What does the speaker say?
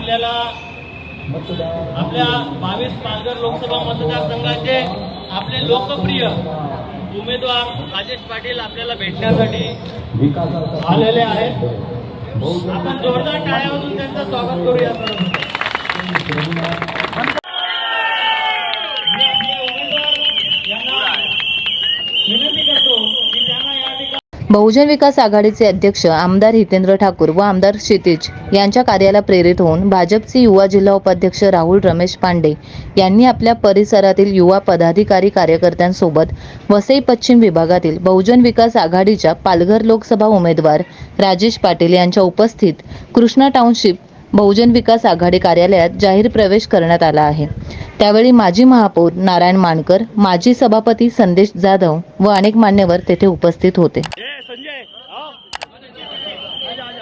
आपल्याला आपल्या बावीस पालघर लोकसभा मतदारसंघाचे आपले लोकप्रिय उमेदवार राजेश पाटील आपल्याला भेटण्यासाठी आलेले आहेत. आपण जोरदार टाळ्यावरून त्यांचं स्वागत करूया. विनंती करतो. बहुजन विकास आघाडीचे अध्यक्ष आमदार हितेंद्र ठाकूर व आमदार क्षितिज यांच्या कार्याला प्रेरित होऊन भाजपचे युवा जिल्हा उपाध्यक्ष राहुल रमेश पांडे यांनी आपल्या परिसरातील युवा पदाधिकारी कार्यकर्त्यांसोबत वसई पश्चिम विभागातील बहुजन विकास आघाडीच्या पालघर लोकसभा उमेदवार राजेश पाटील यांच्या उपस्थित कृष्णा टाउनशिप बहुजन विकास आघाडी कार्यालयात जाहीर प्रवेश करण्यात आला आहे. त्यावेळी माजी महापौर नारायण मानकर माजी सभापती संदेश जाधव व अनेक मान्यवर तेथे उपस्थित होते. 好。回家去